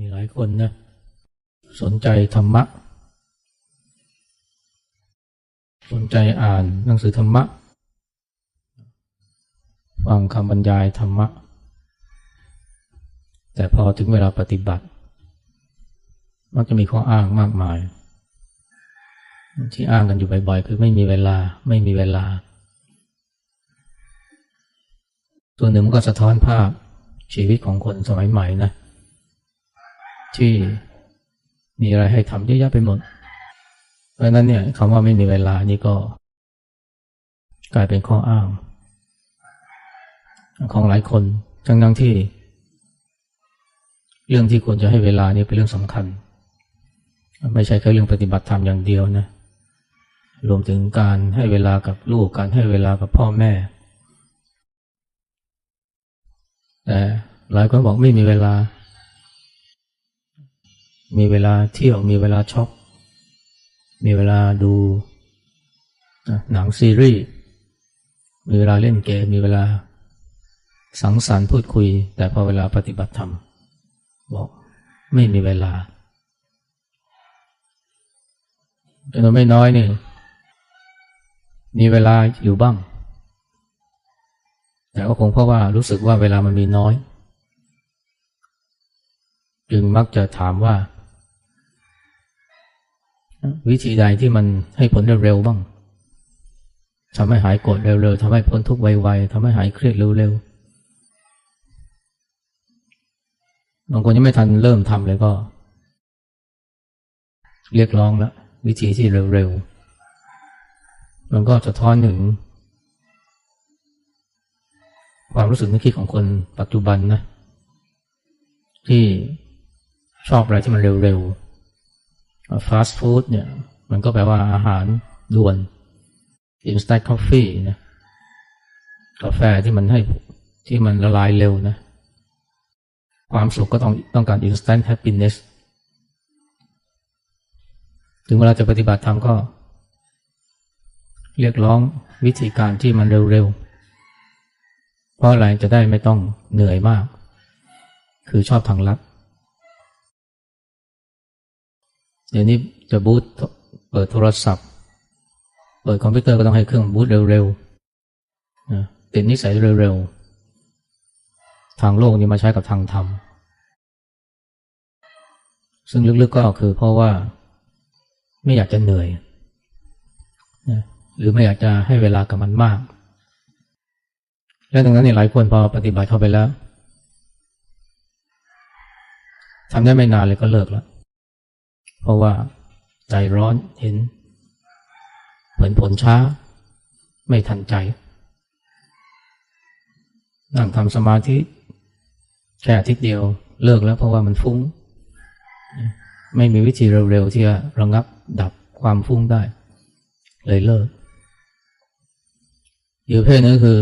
มีหลายคนนะสนใจธรรมะ สนใจอ่านหนังสือธรรมะ ฟังคำบรรยายธรรมะ แต่พอถึงเวลาปฏิบัติ มักจะมีข้ออ้างมากมาย ที่อ้างกันอยู่บ่อยๆ คือไม่มีเวลาไม่มีเวลา ส่วนหนึ่งมันก็สะท้อนภาพชีวิตของคนสมัยใหม่นะ ที่มีอะไรให้ทำเยอะแยะไปหมด เพราะนั้นเนี่ยคำว่าไม่มีเวลานี่ก็ กลายเป็นข้ออ้าง ของหลายคนทั้งทั้งที่ เรื่องที่ควรจะให้เวลานี่เป็นเรื่องสำคัญ ไม่ใช่แค่เรื่องปฏิบัติธรรมอย่างเดียวนะ รวมถึงการให้เวลากับลูกการให้เวลากับพ่อแม่แต่หลายคนบอกไม่มีเวลา มีเวลาเที่ยวมีเวลาช็อปมีเวลาดูหนังซีรีส์มีเวลาเล่นเกมมีเวลาสังสรรค์พูดคุย แต่พอเวลาปฏิบัติธรรม บอกไม่มีเวลาจำนวนไม่น้อยนี่มีเวลาอยู่บ้าง แต่ก็คงเพราะว่ารู้สึกว่าเวลามันมีน้อย จึงมักจะถามว่า วิธีใดที่มันให้ผลเร็วๆบ้างทำให้หายโกรธเร็วๆทำให้พ้นทุกข์ไวๆทำให้หายเครียดเร็วๆบางคนยังไม่ทันเริ่มทำเลยก็ เรียกร้องแล้ววิธีที่เร็วๆมันก็จะท้อนถึง ความรู้สึกนึกคิดของคนปัจจุบันนะ ที่ชอบอะไรที่มันเร็วๆ ฟาสต์ฟู้ดเนี่ย มันก็แปลว่าอาหารด่วน instant coffee นะกาแฟที่มันให้ที่มันละลายเร็วนะ ความสุขก็ต้องต้องการ instant happiness ถึงเวลาจะปฏิบัติธรรมก็ เรียกร้องวิธีการที่มันเร็วๆ เพราะอะไรจะได้ไม่ต้องเหนื่อยมาก คือชอบทางลัด เดี๋ยวนี้จะบูตเปิดโทรศัพท์ เปิดคอมพิวเตอร์ก็ต้องให้เครื่องบูตเร็วๆติดนิสัยเร็วๆ ทางโลกนี้มาใช้กับทางธรรม ซึ่งลึกๆก็คือเพราะว่าไม่อยากจะเหนื่อยนะหรือไม่อยากจะให้เวลากับมันมาก และดังนั้นเนี่ยหลายคนพอปฏิบัติเข้าไปแล้วทำได้ไม่นานเลยก็เลิกแล้ว เพราะว่าใจร้อนเห็นผลผลช้า ไม่ทันใจ นั่งทำสมาธิแค่อาทิตย์เดียวเลิกแล้วเพราะว่ามันฟุ้ง ไม่มีวิธีเร็วๆที่จะระงับดับความฟุ้งได้ เลยเลิกอีกประเภทนึงคือ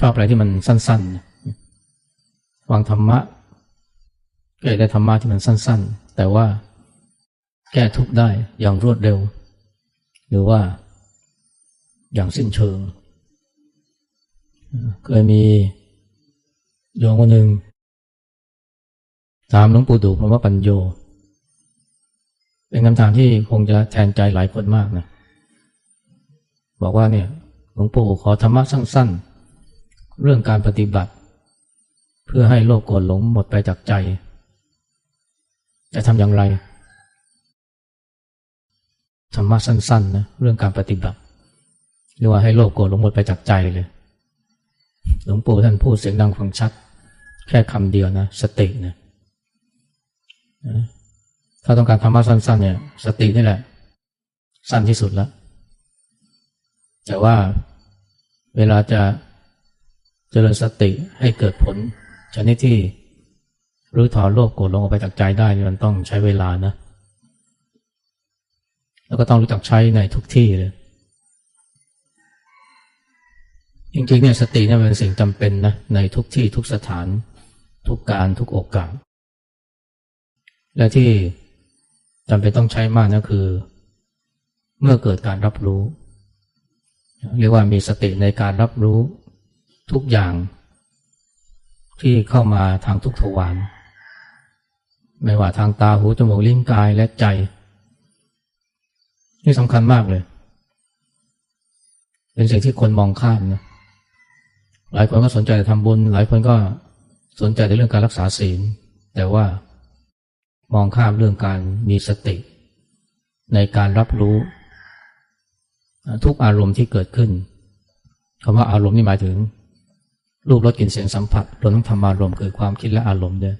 ชอบอะไรที่มันสั้นๆฟังธรรมะก็อยากได้ธรรมะที่มันสั้น ๆ แต่ว่าแก้ทุกข์ได้อย่างรวดเร็ว หรือว่าอย่างสิ้นเชิง เคยมีโยมคนหนึ่งถามหลวงปู่ดูลพระปัญโย เป็นคำถามที่คงจะแทนใจหลายคนมากนะ บอกว่าเนี่ยหลวงปู่ขอธรรมะสั้นๆ เรื่องการปฏิบัติ เพื่อให้โลภโกรธหลงหมดไปจากใจ จะทำอย่างไรธรรมะสั้นๆนะเรื่องการปฏิบัติเรียกว่าให้โลภโกรธหลงหมดไปจากใจเลย หลวงปู่ท่านพูดเสียงดังฟังชัด แค่คำเดียวนะ สตินะถ้าต้องการธรรมะสั้น ๆ เนี่ย สตินี่แหละ สั้นที่สุดแล้วแต่ว่าเวลาจะเจริญสติให้เกิดผลชนิดที่ หรู้ถอนโลภโกรธลงออกไปจากใจได้มันต้องใช้เวลานะ แล้วก็ต้องรู้จักใช้ในทุกที่เลย จริงๆเนี่ยสติเนี่ยเป็นสิ่งจำเป็นนะในทุกที่ทุกสถาน ทุกการทุกโอกาส และที่จำเป็นต้องใช้มากนะคือ เมื่อเกิดการรับรู้ เรียกว่ามีสติในการรับรู้ทุกอย่างที่เข้ามาทางทุกทวาร ไม่ว่าทางตาหูจมูกลิ้นกายและใจ นี่สำคัญมากเลย เป็นสิ่งที่คนมองข้ามนะหลายคนก็สนใจทำบุญ หลายคนก็สนใจในเรื่องการรักษาศีล แต่ว่ามองข้ามเรื่องการมีสติ ในการรับรู้ ทุกอารมณ์ที่เกิดขึ้นคำว่าอารมณ์นี่หมายถึง รูปรสกลิ่นเสียงสัมผัสรวมทั้งธรรมารมณ์คือความคิดและอารมณ์ด้วย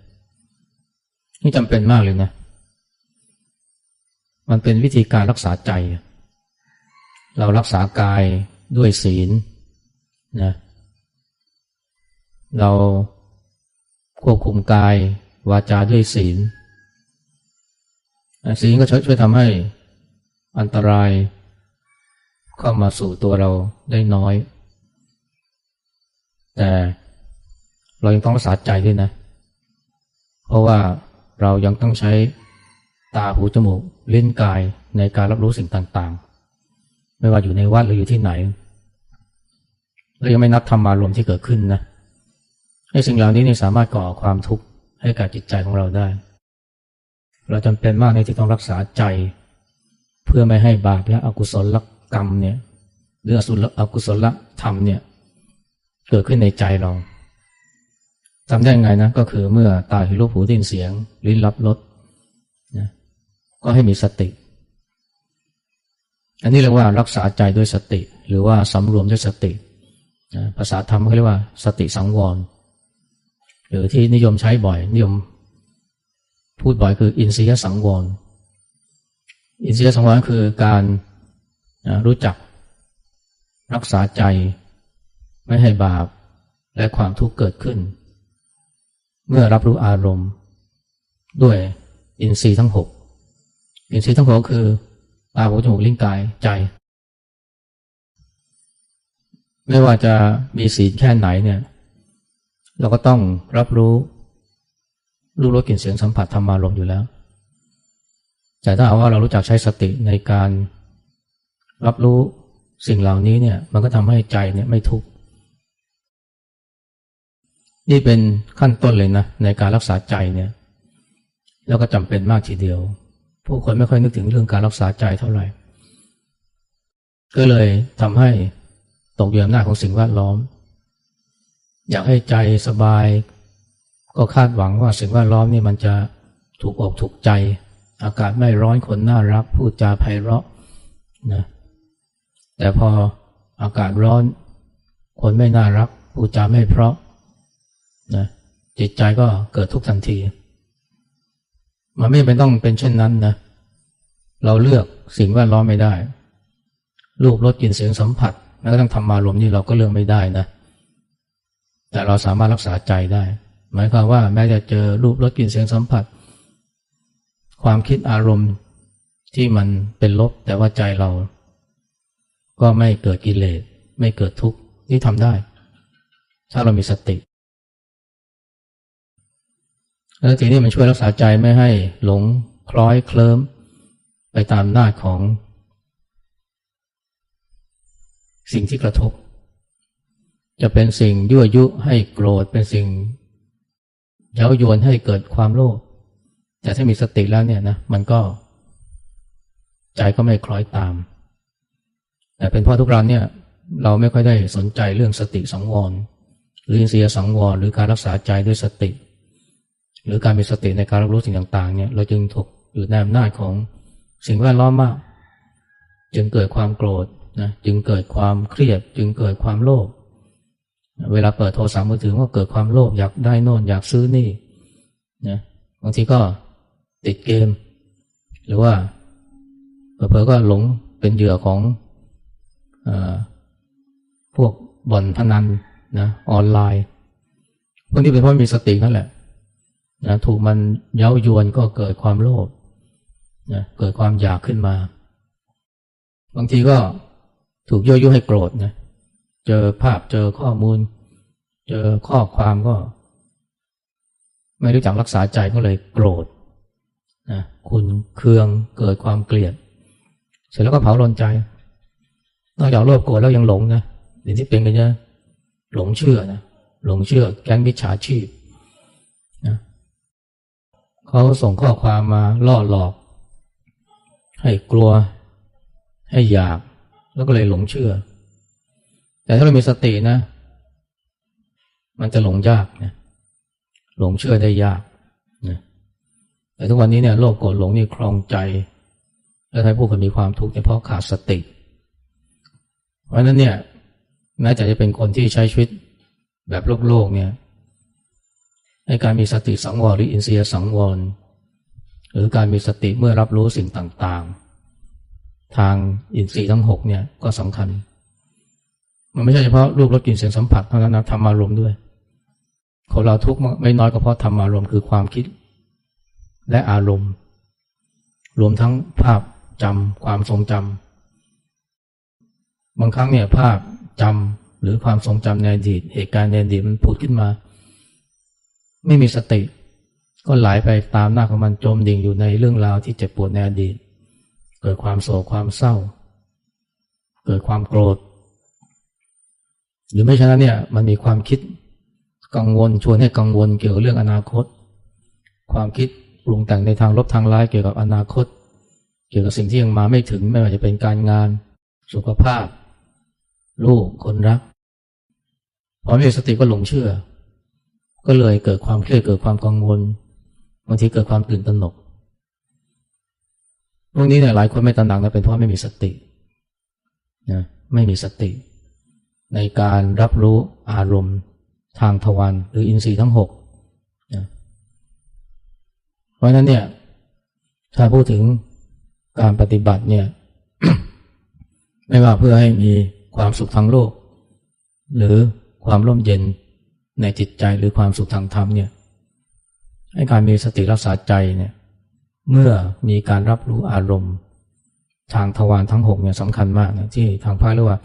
นี่จำเป็นมากเลยนะ มันเป็นวิธีการรักษาใจ เรารักษากายด้วยศีลนะเราควบคุมกายวาจาด้วยศีลศีลก็ช่วยทำให้อันตรายเข้ามาสู่ตัวเราได้น้อย แต่เรายังต้องรักษาใจด้วยนะ เพราะว่า เรายังต้องใช้ตาหูจมูกลิ้นกายในการรับรู้สิ่งต่างๆ ไม่ว่าอยู่ในวัดหรืออยู่ที่ไหนเรายังไม่นับธรรมารวมที่เกิดขึ้นนะไอ้สิ่งเหล่านี้นี่สามารถก่อความทุกข์ให้กับจิตใจของเราได้ เราจำเป็นมากในที่ต้องรักษาใจ เพื่อไม่ให้บาปและอกุศลกรรมเนี่ยหรืออสุลอกุศลธรรมเนี่ยเกิดขึ้นในใจเรา ทำได้ยังไงนะก็คือเมื่อตาเห็นรูปหูได้ยินเสียง ลิ้นรับรสนะก็ให้มีสติ อันนี้เรียกว่ารักษาใจด้วยสติ หรือว่าสำรวมด้วยสติภาษาธรรมเขาเรียกว่า สติสังวร หรือที่นิยมใช้บ่อยนิยม พูดบ่อยคืออินทรียสังวร อินทรียสังวรคือการรู้จักรักษาใจ ไม่ให้บาปและความทุกข์เกิดขึ้น เมื่อรับรู้อารมณ์ ด้วยอินทรีย์ทั้งหกอินทรีย์ทั้งหกคือตาหูจมูกลิ้นกายใจ ไม่ว่าจะมีศีแค่ไหนเนี่ย เราก็ต้องรับรู้รู้รสกลิ่นเสียงสัมผัสธรรมารมอยู่แล้ว แต่ถ้าว่าเรารู้จักใช้สติในการรับรู้สิ่งเหล่านี้เนี่ย มันก็ทำให้ใจเนี่ยไม่ทุกข์ นี่เป็นขั้นต้นเลยนะในการรักษาใจเนี่ยแล้วก็จำเป็นมากทีเดียว ผู้คนไม่ค่อยนึกถึงเรื่องการรักษาใจเท่าไหร่ ก็เลยทำให้ตกอยู่อำนาจของสิ่งแวดล้อม อยากให้ใจสบาย ก็คาดหวังว่าสิ่งแวดล้อมนี่มันจะถูกอกถูกใจ อากาศไม่ร้อนคนน่ารัก พูดจาไพเราะนะแต่พออากาศร้อน คนไม่น่ารัก พูดจาไม่เพราะ นะจิตใจก็เกิดทุกทันที มันไม่เป็นต้องเป็นเช่นนั้นนะ เราเลือกสิ่งแวดล้อมไม่ได้ รูปรสกลิ่นเสียงสัมผัสแม้กระทั่งธรรมารมนี่เราก็เลือกไม่ได้นะ แต่เราสามารถรักษาใจได้ หมายความว่าแม้จะเจอรูปรสกลิ่นเสียงสัมผัส ความคิดอารมณ์ที่มันเป็นลบแต่ว่าใจเรา ก็ไม่เกิดกิเลสไม่เกิดทุกข์ที่ทำได้ ถ้าเรามีสติ แล้วทีนี้มันช่วยรักษาใจไม่ให้หลงคล้อยเคลิ้มไปตามหน้าของ สิ่งที่กระทบ จะเป็นสิ่งยั่วยุให้โกรธเป็นสิ่งเย้ายวนให้เกิดความโลภแต่ถ้ามีสติแล้วเนี่ยนะมันก็ ใจก็ไม่คล้อยตามแต่เป็นเพราะทุกครั้งเนี่ย เราไม่ค่อยได้สนใจเรื่องสติสังวรหรืออินทรียสังวรหรือการรักษาใจด้วยสติ หรือการมีสติในการรับรู้สิ่งต่างๆเนี่ยเราจึงถูกอยู่ในอำนาจของสิ่งแวดล้อมมาก จึงเกิดความโกรธนะจึงเกิดความเครียด จึงเกิดความโลภเวลาเปิดโทรศัพท์มือถือก็เกิดความโลภอยากได้โน่นอยากซื้อนี่นะบางทีก็ติดเกม หรือว่าเผลอๆก็หลงเป็นเหยื่อของอพวกบ่อนพนันนะออนไลน์พวกนี้เป็นเพราะมีสตินั่นแหละ นะถูกมันเย้ายวนก็เกิดความโลภนะเกิดความอยากขึ้นมา บางทีก็ถูกยั่วยุให้โกรธนะเจอภาพเจอข้อมูล เจอข้อความก็ ไม่รู้จักรักษาใจก็เลยโกรธนะคุณเคืองเกิดความเกลียด เสร็จแล้วก็เผาลนใจนอกจากโลภโกรธแล้วยังหลงนะเดี๋ยวที่เป็นกันเยอะหลงเชื่อนะหลงเชื่อแก๊งมิจฉาชีพ เขาส่งข้อความมาล่อหลอก ให้กลัว ให้อยาก แล้วก็เลยหลงเชื่อ แต่ถ้าเรามีสตินะ มันจะหลงยากนะหลงเชื่อได้ยากนะแต่ทุกวันนี้เนี่ยโลกโกรธหลงนี่คลองใจ และทำให้ผู้คนมีความทุกข์เพราะขาดสติ เพราะฉะนั้นเนี่ยแม้แต่จะเป็นคนที่ใช้ชีวิตแบบโลกโลกเนี่ย ให้การมีสติสังวรหรืออินทรียสังวร หรือการมีสติเมื่อรับรู้สิ่งต่างๆ ทางอินทรีย์ทั้งหกเนี่ยก็สำคัญ มันไม่ใช่เฉพาะรูปรสกลิ่นเสียงสัมผัสเท่านั้นนะธรรมารมณ์ด้วยคนเราทุกข์ไม่น้อยก็เพราะธรรมารมณ์คือความคิดและอารมณ์ รวมทั้งภาพจำความทรงจำบางครั้งเนี่ยภาพจำหรือความทรงจำในอดีตเหตุการณ์ในอดีตมันผุดขึ้นมา ไม่มีสติ ก็ไหลไปตามหน้าของมันจมดิ่งอยู่ในเรื่องราวที่เจ็บปวดในอดีต เกิดความโศกความเศร้า เกิดความโกรธ หรือไม่ฉะนั้นเนี่ยมันมีความคิดกังวลชวนให้กังวลเกี่ยวกับเรื่องอนาคต ความคิดปรุงแต่งในทางลบทางร้ายเกี่ยวกับอนาคต เกี่ยวกับสิ่งที่ยังมาไม่ถึงไม่ว่าจะเป็นการงาน สุขภาพ ลูกคนรักพอไม่มีสติก็หลงเชื่อ ก็เลยเกิดความเครียดเกิดความกังวลบางทีเกิดความตื่นตระหนกพวกนี้เนี่ยหลายคนไม่ตระหนักนะเป็นเพราะไม่มีสตินะไม่มีสติ ในการรับรู้อารมณ์ทางทวารหรืออินทรีย์ทั้งหกนะเพราะฉะนั้นเนี่ยถ้าพูดถึงการปฏิบัติเนี่ยไม่ว่าเพื่อให้มีความสุขทางโลก หรือความร่มเย็น ในจิตใจหรือความสุขทางธรรมเนี่ยให้การมีสติรักษาใจเนี่ยเมื่อมีการรับรู้อารมณ์ ทางทวารทั้งหกเนี่ยสำคัญมากนะที่ทางพระเรียกว่า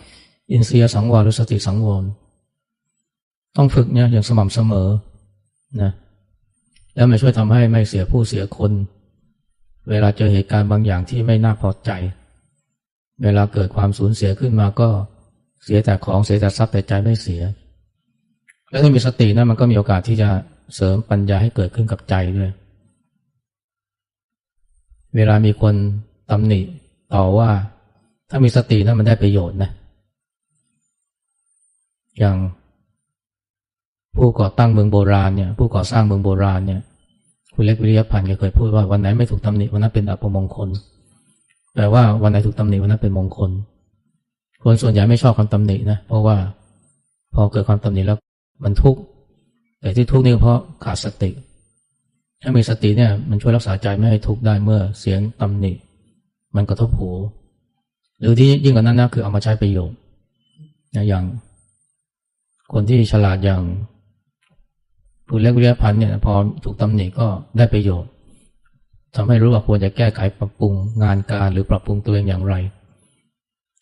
อินทรียสังวรหรือสติสังวรต้องฝึกเนี่ยอย่างสม่ำเสมอนะแล้วมันช่วยทำให้ไม่เสียผู้เสียคน เวลาเจอเหตุการณ์บางอย่างที่ไม่น่าพอใจ เวลาเกิดความสูญเสียขึ้นมาก็เสียแต่ของเสียแต่ทรัพย์แต่ใจไม่เสีย แล้วถ้ามีสตินะมันก็มีโอกาสที่จะเสริมปัญญาให้เกิดขึ้นกับใจด้วย เวลามีคนตำหนิต่อว่า ถ้ามีสตินะมันได้ประโยชน์นะ อย่างผู้ก่อตั้งเมืองโบราณเนี่ย ผู้ก่อสร้างเมืองโบราณเนี่ย คุณเล็กวิริยพันธ์เคยพูดว่าวันไหนไม่ถูกตำหนิวันนั้นเป็นอัปมงคล แปลว่าวันไหนถูกตำหนิวันนั้นเป็นมงคล คนส่วนใหญ่ไม่ชอบคำตำหนินะ เพราะว่าพอเกิดความตำหนิแล้ว มันทุกข์แต่ที่ทุกข์นี่เพราะขาดสติ ถ้ามีสติเนี่ยมันช่วยรักษาใจไม่ให้ทุกข์ได้เมื่อเสียงตำหนิมันกระทบหู หรือที่ยิ่งกว่านั้นนะคือเอามาใช้ประโยชน์นะอย่าง คนที่ฉลาดอย่างผู้เล็กวิทยาพันธ์เนี่ยพอถูกตำหนิก็ได้ประโยชน์ทำให้รู้ว่าควรจะแก้ไขปรับปรุงงานการหรือปรับปรุงตัวเองอย่างไร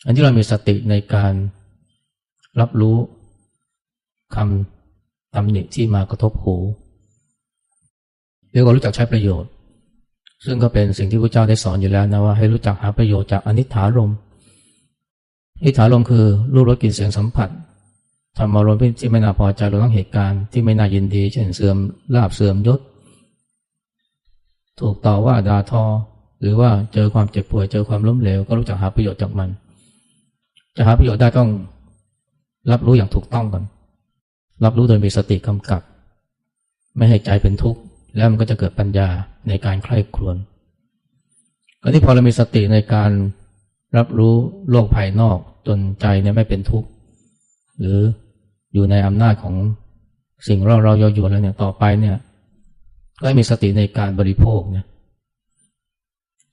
อันที่เรามีสติในการรับรู้ คำตำหนิที่มากระทบหูเรียกว่ารู้จักใช้ประโยชน์ ซึ่งก็เป็นสิ่งที่พระเจ้าได้สอนอยู่แล้วนะว่าให้รู้จักหาประโยชน์จากอนิถารมอนิถารมคือรูปรสกลิ่นเสียงสัมผัสทำอารมณ์ที่ไม่น่าพอใจรวมทั้งเหตุการณ์ที่ไม่น่ายินดีเช่นเสื่อมลาบเสื่อมยศ ถูกต่อว่าด่าทอ หรือว่าเจอความเจ็บป่วยเจอความล้มเหลว ก็รู้จักหาประโยชน์จากมัน จะหาประโยชน์ได้ต้องรับรู้อย่างถูกต้องก่อน รับรู้โดยมีสติกำกับ ไม่ให้ใจเป็นทุกข์ แล้วมันก็จะเกิดปัญญาในการใคร่ครวญก็ที่พอเรามีสติในการรับรู้โลกภายนอกจนใจเนี่ยไม่เป็นทุกข์ หรืออยู่ในอำนาจของสิ่งเราเราเยาอยู่แล้วเนี่ยต่อไปเนี่ยก็มีสติในการบริโภคเนี่ย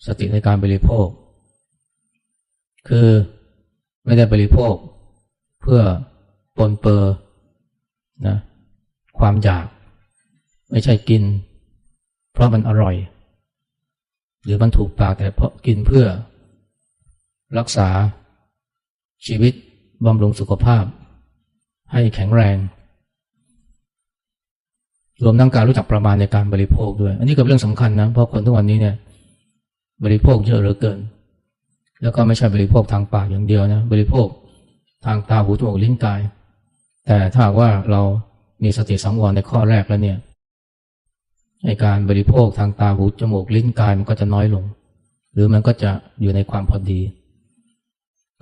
สติในการบริโภค คือไม่ได้บริโภค เพื่อปนเปื้อ นะความอยาก ไม่ใช่กิน เพราะมันอร่อย หรือมันถูกปากแต่เพราะกินเพื่อ รักษา ชีวิตบำรุงสุขภาพ ให้แข็งแรง รวมทั้งการรู้จักประมาณในการบริโภคด้วย อันนี้ก็เป็นเรื่องสำคัญนะเพราะคนทุกวันนี้เนี่ย บริโภคเยอะเหลือเกิน แล้วก็ไม่ใช่บริโภคทางปากอย่างเดียวนะบริโภคทางตาหูจมูกลิ้นกาย แต่ถ้าว่าเรามีสติสังวรในข้อแรกแล้วเนี่ยในการบริโภคทางตาหูจมูกลิ้นกายมันก็จะน้อยลง หรือมันก็จะอยู่ในความพอดี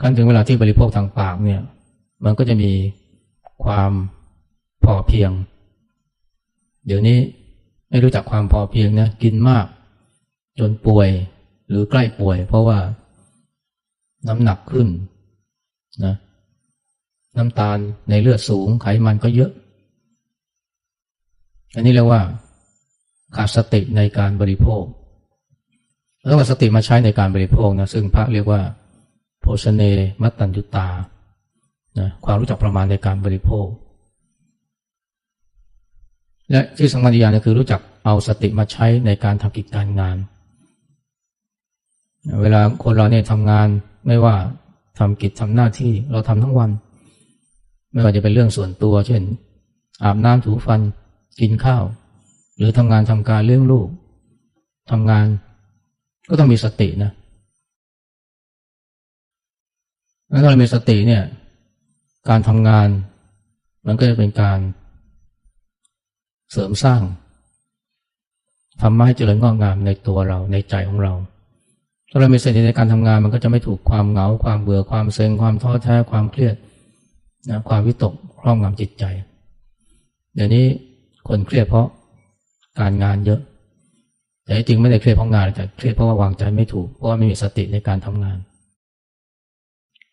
ขั้นถึงเวลาที่บริโภคทางปากเนี่ย มันก็จะมีความพอเพียง เดี๋ยวนี้ไม่รู้จักความพอเพียงนะกินมาก จนป่วยหรือใกล้ป่วย เพราะว่าน้ำหนักขึ้นนะ น้ำตาลในเลือดสูงไขมันก็เยอะ อันนี้เรียกว่าขาดสติในการบริโภค แล้วเอาสติมาใช้ในการบริโภคนะซึ่งพระเรียกว่า โภชเนมัตตัญญุตานะความรู้จักประมาณในการบริโภค และที่สำคัญอีกอย่างนึงคือรู้จักเอาสติมาใช้ในการทำกิจการงาน เวลาคนเราเนี่ยทำงานไม่ว่าทำกิจทำหน้าที่เราทำทั้งวัน ไม่ว่าจะเป็นเรื่องส่วนตัว เช่น อาบน้ำถูฟันกินข้าว หรือทำงานทำการเลี้ยงลูกทำงานก็ต้องมีสตินะแล้วถ้าเรามีสติเนี่ย การทำงาน มันก็จะเป็นการเสริมสร้างทำให้เจริญงอกงามในตัวเราในใจของเรา ถ้าเรามีสติในการทำงานมันก็จะไม่ถูกความเหงา ความเบื่อความเซ็งความท้อแท้ความเครียด นะความวิตกครอบงำจิตใจ เดี๋ยวนี้คนเครียดเพราะการงานเยอะ แต่จริงไม่ได้เครียดเพราะงานแต่เครียดเพราะว่าวางใจไม่ถูกเพราะว่าไม่มีสติในการทำงาน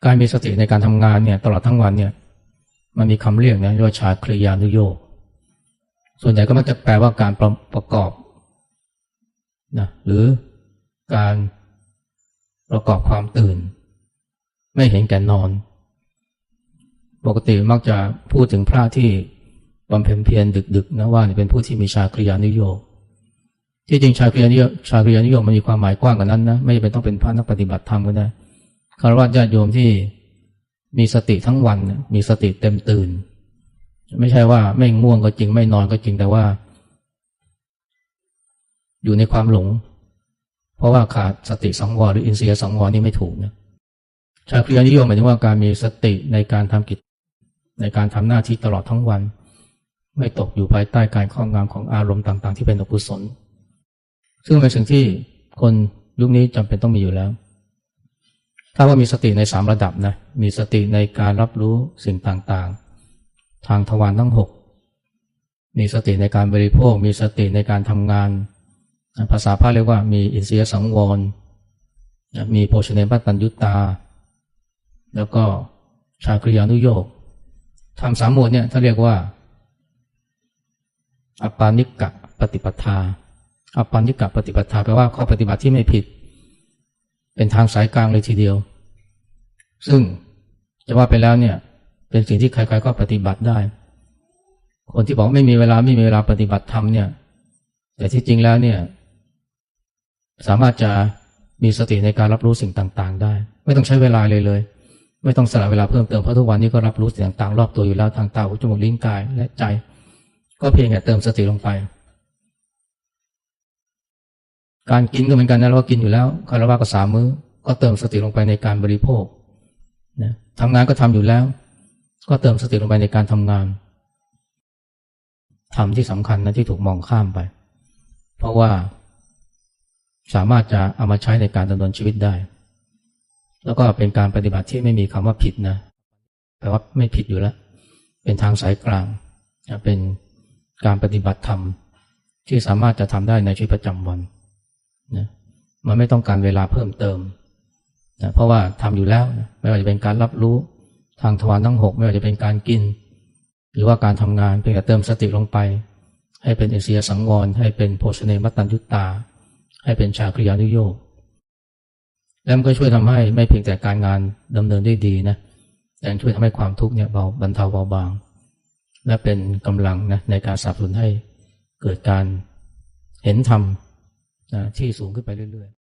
การมีสติในการทำงานเนี่ยตลอดทั้งวันเนี่ย มันมีคำเรียกนะเรียกว่าชาคริยานุโยกส่วนใหญ่ก็มักจะแปลว่าการประประกอบนะหรือการประกอบความตื่น ไม่เห็นแก่นอน ปกติมักจะพูดถึงพระที่บำเพ็ญเพียรดึกๆนะว่าเป็นผู้ที่มีชาคริยานุโยกที่จริงชาคริยานุโยกชาคริยานุโยกมันมีความหมายกว้างกว่านั้นนะไม่จำเป็นต้องเป็นพระนักปฏิบัติธรรมก็ได้คารวะญาติโยมที่มีสติทั้งวันมีสติเต็มตื่น ไม่ใช่ว่าไม่ง่วงก็จริงไม่นอนก็จริงแต่ว่า อยู่ในความหลง เพราะว่าขาดสติสังวรหรืออินทรียสังวรนี่ไม่ถูกนะชาคริยานิยมหมายถึงว่าการมีสติในการทำกิจ ในการทำหน้าที่ตลอดทั้งวัน ไม่ตกอยู่ภายใต้การครอบงำของอารมณ์ต่างๆ ที่เป็นอกุศล ซึ่งเป็นสิ่งที่คนยุคนี้จำเป็นต้องมีอยู่แล้ว ถ้าว่ามีสติในสามระดับนะมีสติในการรับรู้สิ่งต่างๆ ทางทวารทั้งหกมีสติในการบริโภค มีสติในการทำงาน ภาษาพาเรียกว่ามีอินทรียสังวร มีโภชเนปัตตัญยุตา แล้วก็ชาคริยานุโยก ทำสามหมวดเนี่ยถ้าเรียกว่าอปานิกะปฏิปทาอปานิกะปฏิปทาแปลว่าข้อปฏิบัติที่ไม่ผิด เป็นทางสายกลางเลยทีเดียว ซึ่งจะว่าไปแล้วเนี่ย เป็นสิ่งที่ใครๆก็ปฏิบัติได้ คนที่บอกไม่มีเวลาไม่มีเวลาปฏิบัติธรรมเนี่ย แต่ที่จริงแล้วเนี่ย สามารถจะมีสติในการรับรู้สิ่งต่าง ๆ ได้ ไม่ต้องใช้เวลาเลยเลย ไม่ต้องสละเวลาเพิ่มเติมเพราะทุกวันนี้ก็รับรู้เสิ่งต่างรอบตัวอยู่แล้วทางตาหูจมูกลิ้นกายและใจ ก็เพียงแค่เติมสติลงไป การกินก็เหมือนกันนะเราก็กินอยู่แล้วคารวะก็สามมื้อ ก็เติมสติลงไปในการบริโภคนะทำงานก็ทำอยู่แล้ว ก็เติมสติลงไปในการทำงานทำที่สำคัญนะที่ถูกมองข้ามไป เพราะว่าสามารถจะเอามาใช้ในการดำเนินชีวิตได้ แล้วก็เป็นการปฏิบัติที่ไม่มีคำว่าผิดนะแปลว่าไม่ผิดอยู่แล้ว เป็นทางสายกลาง เป็นการปฏิบัติธรรมที่สามารถจะทำได้ในชีวิตประจำวันนะมันไม่ต้องการเวลาเพิ่มเติมนะเพราะว่าทำอยู่แล้วนะไม่ว่าจะเป็นการรับรู้ทางทวารทั้งหกไม่ว่าจะเป็นการกิน หรือว่าการทำงานเพียงแต่เติมสติลงไป ให้เป็นเอเซียสังวร ให้เป็นโพชเนมัตตัญยุตตา ให้เป็นชาคริยานุโยก แล้วมันก็ช่วยทำให้ไม่เพียงแต่การงานดำเนินได้ดีนะแต่ช่วยทำให้ความทุกข์เนี่ยเบาบรรเทาเบาบาง และเป็นกำลังนะในการสนับสนุนให้เกิดการเห็นธรรมนะที่สูงขึ้นไปเรื่อยๆ